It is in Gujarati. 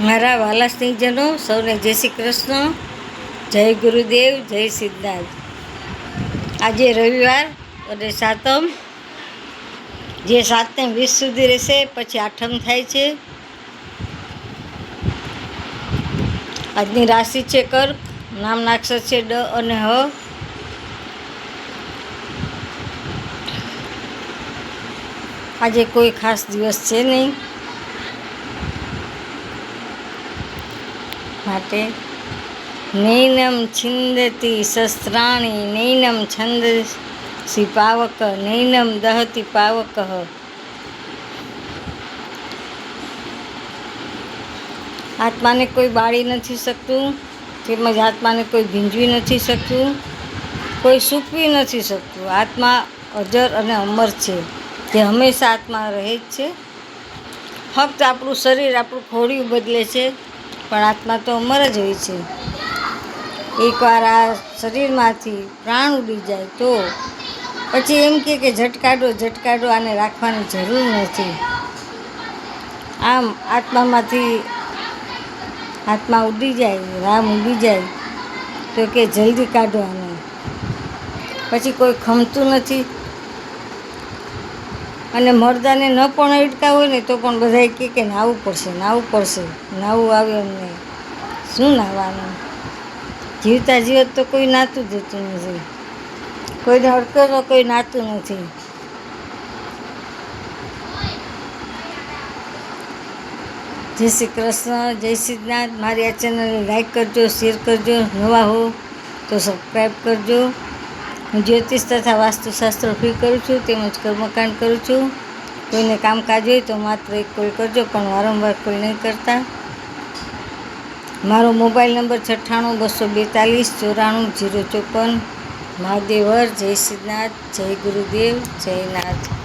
મારા વાલા સ્નેહીજનો, સૌને જય શ્રી કૃષ્ણ, જય ગુરુદેવ, જય સિદ્ધાર્થ આજે રવિવાર અને સાતમ, જે સાતને વીસ સુધી રહેશે, પછી આઠમ થાય છે. આજની રાશિ છે કર્ક, નામ નાક્ષર છે ડ અને હ. આજે કોઈ ખાસ દિવસ છે નહીં. માટે નૈનમ છિંદતી શસ્ત્રાણી, નૈનમ છંદસી પાવક, નૈનમ દહતી પાવક. આત્માને કોઈ બાળી નથી શકતું, તેમજ આત્માને કોઈ ભીંજવી નથી શકતું, કોઈ સૂકવી નથી શકતું. આત્મા અજર અને અમર છે તે હંમેશા આત્મા રહે જ છે. ફક્ત આપણું શરીર આપણું ખોડિયું બદલે છે. પણ આત્મા તો અમર જ હોય છે. એકવાર આ શરીરમાંથી પ્રાણ ઉડી જાય તો પછી એમ કે કે ઝટકાડો ઝટકાડો આને રાખવાની જરૂર નથી. આમ આત્મામાંથી આત્મા ઉડી જાય, રામ ઉડી જાય, તો કે જલ્દી કાઢો આને. પછી કોઈ ખમતું નથી. અને મરદાને ન પણ અટકા હોય ને તો પણ બધા કહે કે નાવું પડશે નાવું પડશે, નાવું આવે અમને શું નાવાનું? જીવતા જીવત તો કોઈ નાતું જતું નથી. કોઈને અડકે તો કોઈ નાતું નથી. જય શ્રી કૃષ્ણ, જય શ્રીનાથ મારી આ ચેનલને લાઈક કરજો શેર કરજો. નવા હો તો સબસ્ક્રાઈબ કરજો. હું જ્યોતિષ તથા વાસ્તુશાસ્ત્ર ફી કરું છું તેમજ કર્મકાંડ કરું છું. કોઈને કામકાજ હોય તો માત્ર એક કોલ કરજો, પણ વારંવાર કોલ નહીં કરતા. મારો મોબાઈલ નંબર છઠ્ઠાણું, બસો બેતાલીસ, ચોરાણું, જીરો ચોપન. મહાદેવર જય સિદ્ધનાથ જય ગુરુદેવ, જય નાથ.